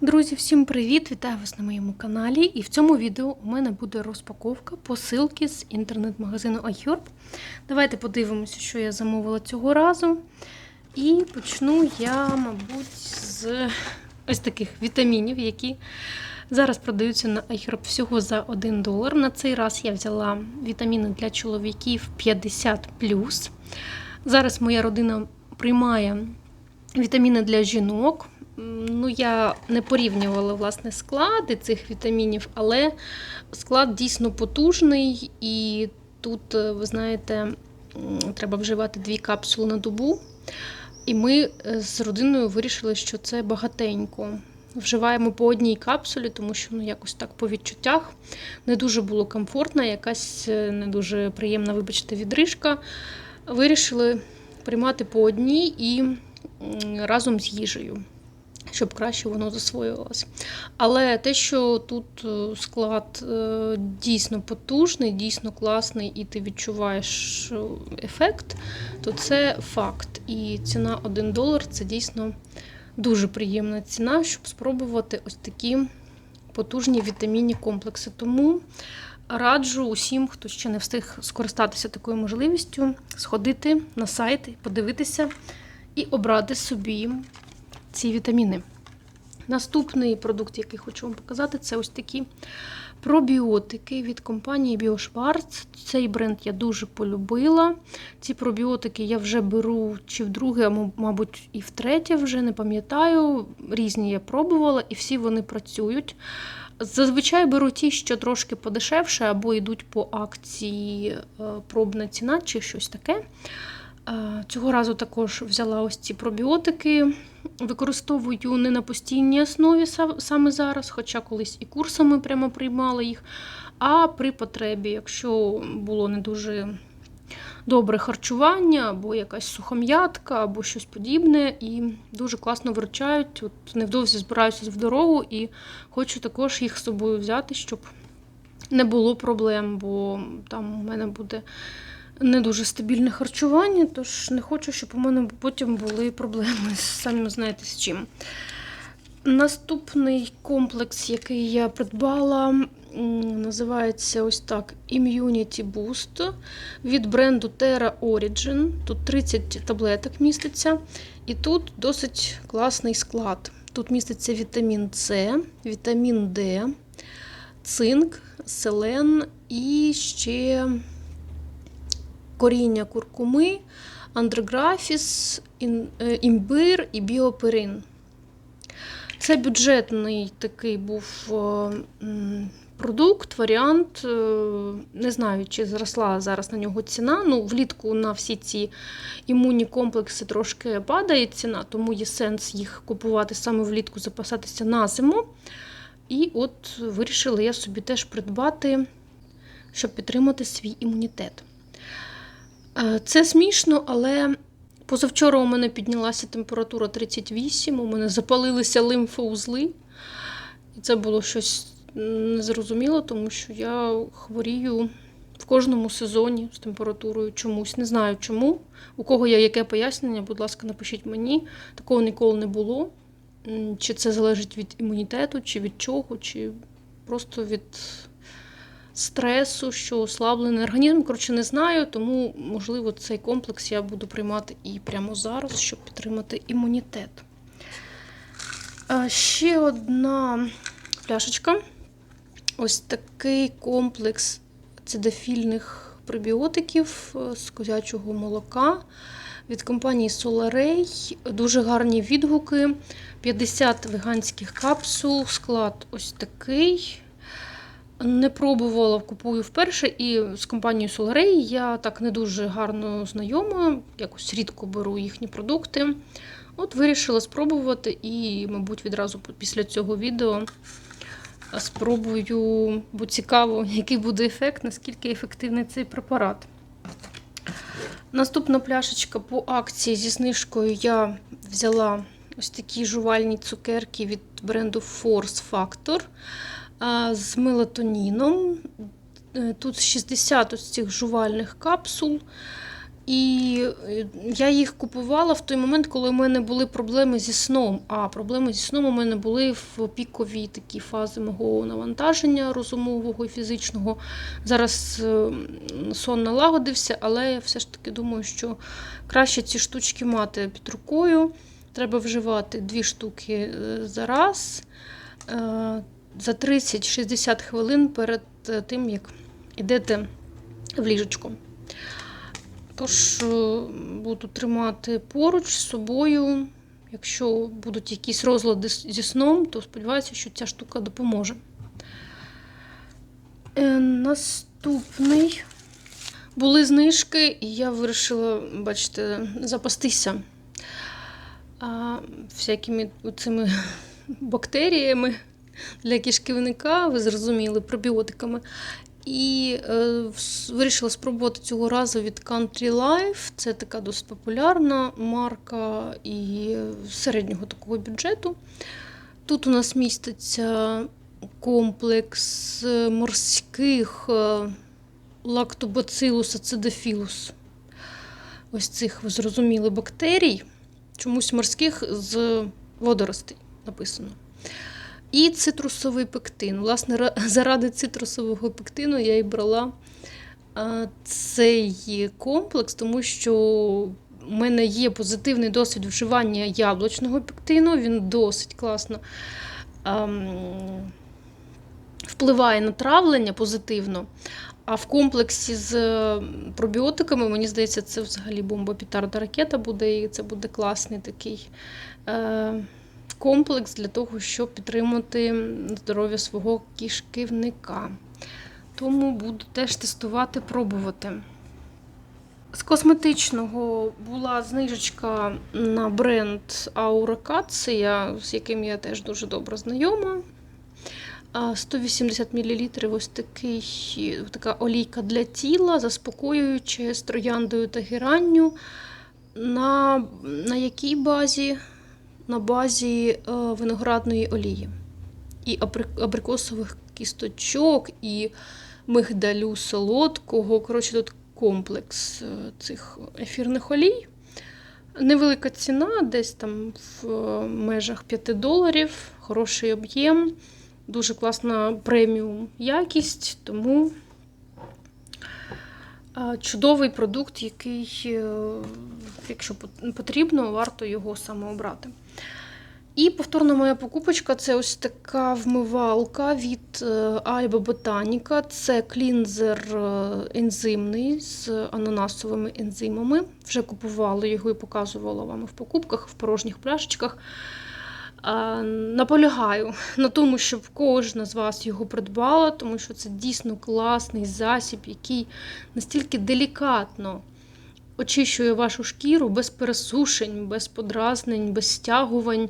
Друзі, всім привіт! Вітаю вас на моєму каналі. І в цьому відео у мене буде розпаковка посилки з інтернет-магазину iHerb. Давайте подивимося, що я замовила цього разу. І почну я, мабуть, з ось таких вітамінів, які зараз продаються на iHerb всього за 1 долар. На цей раз я взяла вітаміни для чоловіків 50. Зараз моя родина приймає вітаміни для жінок. Ну, я не порівнювала власне склади цих вітамінів, але склад дійсно потужний, і тут, е, ви знаєте, треба вживати дві капсули на добу. І ми е, з родиною вирішили, що це багатенько. Вживаємо по одній капсулі, тому що ну, якось так по відчуттях не дуже було комфортно, якась е, не дуже приємна, вибачте, відрижка. Вирішили приймати по одній і разом з їжею щоб краще воно засвоювалося. Але те, що тут е, склад е, дійсно потужний, дійсно класний, і ти відчуваєш ефект, то це факт. І ціна 1 долар це дійсно дуже приємна ціна, щоб спробувати ось такі потужні вітамінні комплекси. Тому раджу усім, хто ще не встиг скористатися такою можливістю, сходити на сайт, подивитися і обрати собі ці вітаміни. Наступний продукт, який хочу вам показати, це ось такі пробіотики від компанії BioSchwarz. Цей бренд я дуже полюбила. Ці пробіотики я вже беру чи вдруге, а мабуть, і втретє, вже не пам'ятаю. Різні я пробувала, і всі вони працюють. Зазвичай беру ті, що трошки подешевше, або йдуть по акції пробна ціна, чи щось таке. Цього разу також взяла ось ці пробіотики. Використовую не на постійній основі саме зараз, хоча колись і курсами прямо приймала їх. А при потребі, якщо було не дуже добре харчування, або якась сухом'ятка, або щось подібне, і дуже класно виручають. От Невдовзі збираюся в дорогу і хочу також їх з собою взяти, щоб не було проблем, бо там у мене буде не дуже стабільне харчування, тож не хочу, щоб у мене потім були проблеми, самі знаєте з чим. Наступний комплекс, який я придбала, називається ось так: Immunity Boost від бренду Terra Origin. Тут 30 таблеток міститься, і тут досить класний склад. Тут міститься вітамін С, вітамін Д, цинк, селен і ще коріння куркуми, андрографіс, імбир і біоперин. Це бюджетний такий був продукт, варіант. Е, не знаю, чи зросла зараз на нього ціна. Ну, Влітку на всі ці імунні комплекси трошки падає ціна, тому є сенс їх купувати саме влітку, запасатися на зиму. І от вирішила я собі теж придбати, щоб підтримати свій імунітет. Е, це смішно, але позавчора у мене піднялася температура 38, у мене запалилися лимфоузли. І це було щось незрозуміло, тому що я хворію в кожному сезоні з температурою чомусь. Не знаю чому. У кого є яке пояснення, будь ласка, напишіть мені. Такого ніколи не було. Чи це залежить від імунітету, чи від чого, чи просто від стресу, що ослаблений організм. Коротше, не знаю, тому, можливо, цей комплекс я буду приймати і прямо зараз, щоб підтримати імунітет. Ще одна пляшечка. Ось такий комплекс цидофільних пробіотиків е, з козячого молока від компанії Solaray. Дуже гарні відгуки. 50 веганських капсул, склад ось такий. Не пробувала, купую вперше, і з компанією Solaray я так не дуже гарно знайома, якось рідко беру їхні продукти. От вирішила спробувати і, мабуть, відразу після цього відео спробую, бо цікаво, який буде ефект, наскільки ефективний цей препарат. Наступна пляшечка по акції зі знижкою я взяла ось такі жувальні цукерки від бренду Force Factor з мелатоніном. Е, тут 60 ось цих жувальних капсул. І е, я їх купувала в той момент, коли в мене були проблеми зі сном. А проблеми зі сном у мене були в пікові такі фази мого навантаження розумового і фізичного. Зараз е, сон налагодився, але я все ж таки думаю, що краще ці штучки мати під рукою. Треба вживати дві штуки за раз за 30-60 хвилин перед е, тим, як йдете в ліжечко. Тож е, буду тримати поруч з собою. Якщо будуть якісь розлади зі сном, то сподіваюся, що ця штука допоможе. Е, Наступний. Були знижки, і я вирішила, бачите, запастися всякими цими бактеріями для кишківника, ви зрозуміли, пробіотиками. І е, вирішила спробувати цього разу від Country Life. Це така досить популярна марка і середнього такого бюджету. Тут у нас міститься комплекс е, морських е, лактобацилус ацидофілус. Ось цих ви зрозуміли бактерій, чомусь морських з водоростей написано. І цитрусовий пектин. Власне, заради цитрусового пектину я і брала цей комплекс, тому що у мене є позитивний досвід вживання яблучного пектину. Він досить класно впливає на травлення позитивно. А в комплексі з е, пробіотиками, мені здається, це взагалі бомба пітарда ракета буде, і це буде класний такий е, комплекс для того, щоб підтримати здоров'я свого кишківника. Тому буду теж тестувати, пробувати. З косметичного була знижечка на бренд Auracazia, з яким я теж дуже добре знайома. 180 мл ось такий, така олійка для тіла, заспокоююча з трояндою та геранню. На, на якій базі? На базі е, виноградної олії. І абрикосових кісточок, і мигдалю солодкого. Коротше, тут комплекс е, цих ефірних олій. Невелика ціна, десь там в е, межах 5 доларів, хороший об'єм, дуже класна преміум якість, тому чудовий продукт, який, е, якщо потрібно, варто його саме обрати. І повторна моя покупочка це ось така вмивалка від е, Alba Botanica. Це клінзер е, ензимний з ананасовими ензимами. Вже купувала його і показувала вам в покупках в порожніх пляшечках. Наполягаю на тому, щоб кожна з вас його придбала, тому що це дійсно класний засіб, який настільки делікатно очищує вашу шкіру без пересушень, без подразнень, без стягувань,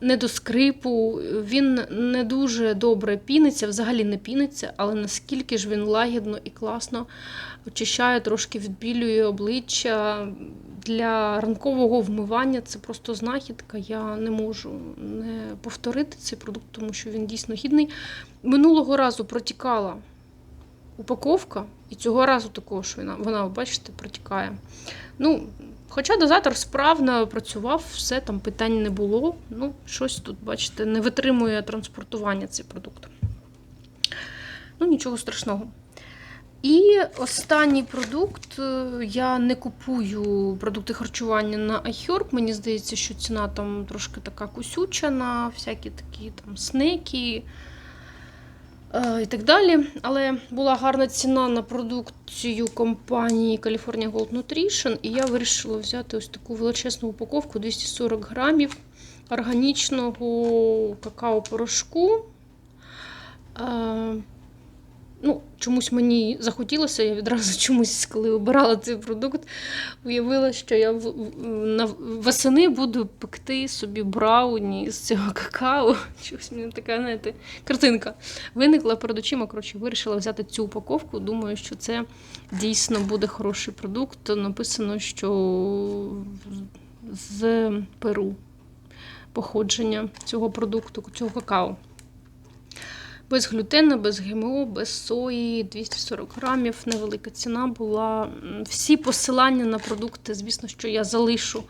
не до скрипу. Він не дуже добре піниться, взагалі не піниться, але наскільки ж він лагідно і класно очищає, трошки відбілює обличчя. Для ранкового вмивання це просто знахідка. Я не можу не повторити цей продукт, тому що він дійсно гідний. Минулого разу протікала упаковка, і цього разу також вона, вона бачите, протікає. Ну, хоча дозатор справно працював, все там питань не було. Ну, щось тут, бачите, не витримує транспортування цей продукт. Ну, нічого страшного. І останній продукт. е, Я не купую продукти харчування на iHerb. Мені здається, що ціна там трошки така кусюча на всякі такі там снеки е, і так далі. Але була гарна ціна на продукцію компанії California Gold Nutrition, і я вирішила взяти ось таку величезну упаковку 240 грамів органічного какао-порошку. Ну, чомусь мені захотілося, я відразу чомусь, коли обирала цей продукт, уявила, що я в, на восени буду пекти собі брауні з цього какао. Чогось мені така, знаєте, картинка виникла перед очима. Коротше, вирішила взяти цю упаковку. Думаю, що це дійсно буде хороший продукт. Написано, що з Перу походження цього продукту, цього какао. Без глютену, без ГМО, без сої, 240 грамів. Невелика ціна була. Всі посилання на продукти, звісно, що я залишу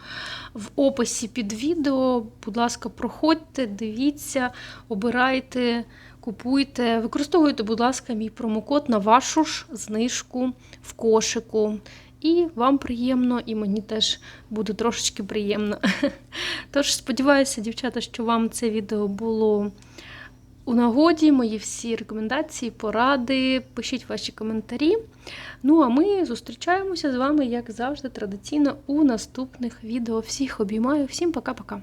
в описі під відео. Будь ласка, проходьте, дивіться, обирайте, купуйте. Використовуйте, будь ласка, мій промокод на вашу ж знижку в кошику. І вам приємно, і мені теж буде трошечки приємно. Тож сподіваюся, дівчата, що вам це відео було у нагоді. Мої всі рекомендації, поради. Пишіть ваші коментарі. Ну а ми зустрічаємося з вами, як завжди, традиційно у наступних відео. Всіх обіймаю, всім пока-пока.